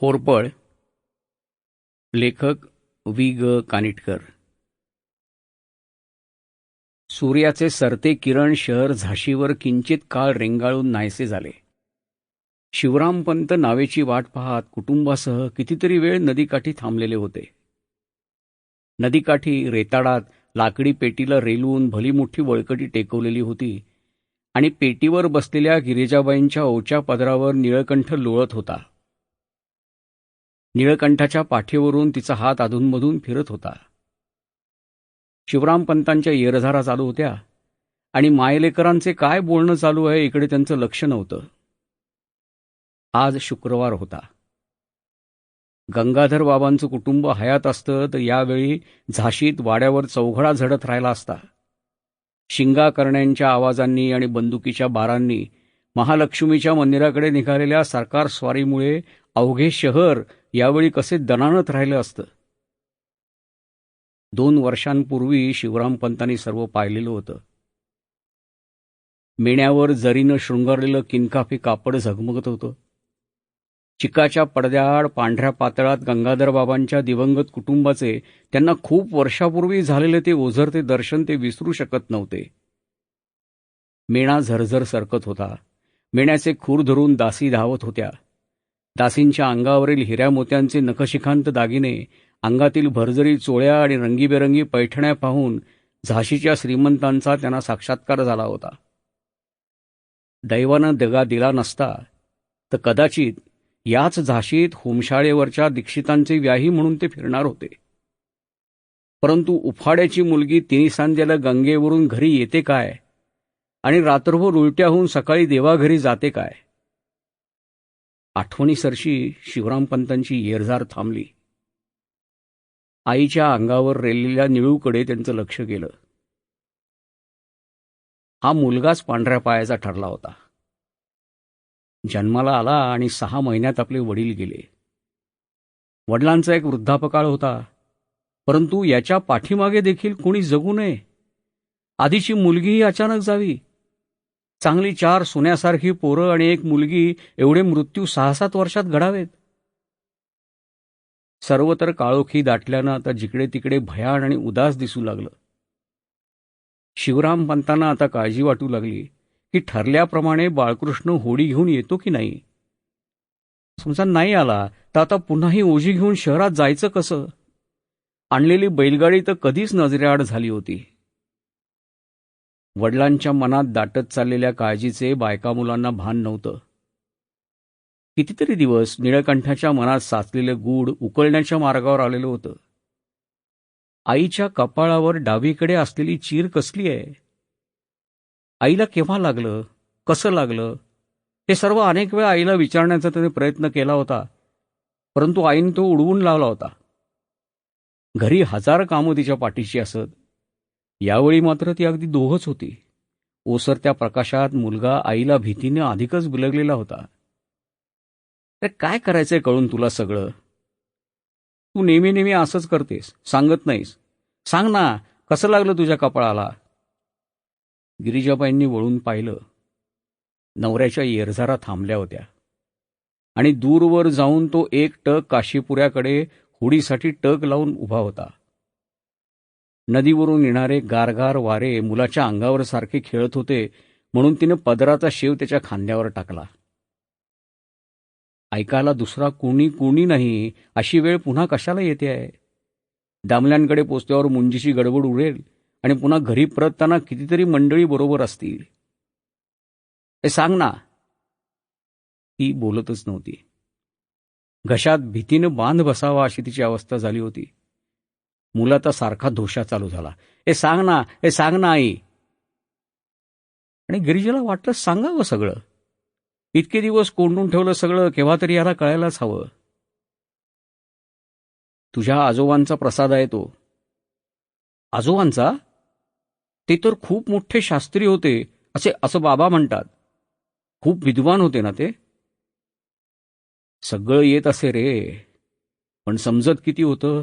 होरपळ लेखक वि ग. कानिटकर. सूर्याचे सरते किरण शहर झाशीवर किंचित काळ रेंगाळून नाहीसे झाले. शिवरामपंत नावेची वाट पाहत कुटुंबासह कितीतरी वेळ नदीकाठी थांबलेले होते. नदीकाठी रेताडात लाकडी पेटीला रेलवून भली मोठी वळकटी टेकवलेली होती आणि पेटीवर बसलेल्या गिरिजाबाईंच्या ओच्या पदरावर निळकंठ लोळत होता. निळकंठाच्या पाठीवरून तिचा हात अधूनमधून फिरत होता. शिवरामपंतांच्या येरझारा चालू होत्या आणि मायलेकरांचे काय बोलणं चालू आहे इकडे त्यांचं लक्ष नव्हतं. आज शुक्रवार होता. गंगाधर बाबांचं कुटुंब हयात असतं तर यावेळी झाशीत वाड्यावर चौघडा झडत राहिला असता. शिंगा करण्यांच्या आवाजांनी आणि बंदुकीच्या बारांनी महालक्ष्मीच्या मंदिराकडे निघालेल्या सरकार स्वारीमुळे अवघे शहर यावेळी कसे दणाणत राहिलं असतं? दोन वर्षांपूर्वी शिवरामपंतांनी सर्व पाहिलेलं होतं. मेण्यावर जरीनं शृंगारलेलं किनकाफी कापड झगमगत होतं. चिकाच्या पडद्याआड पांढऱ्या पातळात गंगाधर बाबांच्या दिवंगत कुटुंबाचे त्यांना खूप वर्षापूर्वी झालेले ते ओझरते दर्शन ते विसरू शकत नव्हते. मेणा झरझर सरकत होता. मेण्याचे खूर धरून दासी धावत होत्या. दासींच्या अंगावरील हिऱ्या मोत्यांचे नखशिखांत दागिने अंगातील भरजरी चोळ्या आणि रंगीबेरंगी पैठण्या पाहून झाशीच्या श्रीमंतांचा त्यांना साक्षात्कार झाला होता. दैवानं दगा दिला नसता तर कदाचित याच झाशीत होमशाळेवरच्या दीक्षितांचे व्याही म्हणून ते फिरणार होते. परंतु उफाड्याची मुलगी तिन्ही सांजेला गंगेवरून घरी येते काय? आणि रात्रभर उलट्याहून सकाळी देवाघरी जाते काय? आठवणीसरशी शिवरामपंतांची येरझार थांबली. आईच्या अंगावर रेललेल्या निळूकडे त्यांचं लक्ष गेलं. हा मुलगाच पांढऱ्या पायाचा ठरला होता. जन्माला आला आणि सहा महिन्यात आपले वडील गेले. वडिलांचा एक वृद्धापकाळ होता परंतु याच्या पाठीमागे देखील कोणी जगू नये. आधीची मुलगीही अचानक जावी. चांगली चार सोन्यासारखी पोरं आणि एक मुलगी एवढे मृत्यू सहा सात वर्षात घडावेत. सर्वत्र काळोखी दाटल्यानं आता जिकडे तिकडे भयाण आणि उदास दिसू लागलं. शिवरामपंतांना आता काळजी वाटू लागली की ठरल्याप्रमाणे बाळकृष्ण होडी घेऊन येतो की नाही? समजा नाही आला तर आता पुन्हाही ओझी घेऊन शहरात जायचं कसं? आणलेली बैलगाडी तर कधीच नजरेआड झाली होती. वडिलांच्या मनात दाटत चाललेल्या काळजीचे बायका मुलांना भान नव्हतं. कितीतरी दिवस निळकंठाच्या मनात साचलेलं गूढ उकळण्याच्या मार्गावर आलेलं होतं. आईच्या कपाळावर डावीकडे असलेली चीर कसली आहे? आईला केव्हा लागलं? कसं लागलं? हे सर्व अनेक वेळा आईला विचारण्याचा त्याने प्रयत्न केला होता परंतु आईने तो उडवून लावला होता. घरी हजार कामं तिच्या पाठीशी असत यावेळी मात्र ती अगदी दोघच होती. ओसरत्या प्रकाशात मुलगा आईला भीतीने अधिकच बिलगलेला होता. तर काय करायचंय कळून तुला सगळं? तू नेहमी नेहमी असंच करतेस सांगत नाहीस. सांग ना कसं लागलं तुझ्या कपाळाला? गिरिजाबाईंनी वळून पाहिलं. नवऱ्याच्या येरझारा थांबल्या होत्या. आणि दूरवर जाऊन तो एक टक काशीपुऱ्याकडे होडीसाठी टक लावून उभा होता. नदीवरून येणारे गारगार वारे मुलाच्या अंगावर सारखे खेळत होते म्हणून तिनं पदराचा शेव त्याच्या खांद्यावर टाकला. ऐकायला दुसरा कोणी कोणी नाही अशी वेळ पुन्हा कशाला येते? आहे दामल्यांकडे पोचल्यावर मुंजीची गडबड उडेल आणि पुन्हा घरी परतताना कितीतरी मंडळी बरोबर असतील. हे सांग ना. ती बोलतच नव्हती. घशात भीतीनं बांध बसावा अशी तिची अवस्था झाली होती. मुलाचा सारखा धोशा चालू झाला. हे सांग ना हे सांग ना आई. आणि गिरिजेला वाटलं सांगावं सगळं. इतके दिवस कोंडून ठेवलं सगळं केव्हा तरी याला कळायलाच हवं. तुझ्या आजोबांचा प्रसाद आहे तो. आजोबांचा? ते तर खूप मोठे शास्त्री होते असे असं बाबा म्हणतात. खूप विद्वान होते ना ते? सगळं येत असे रे. पण समजत किती होतं?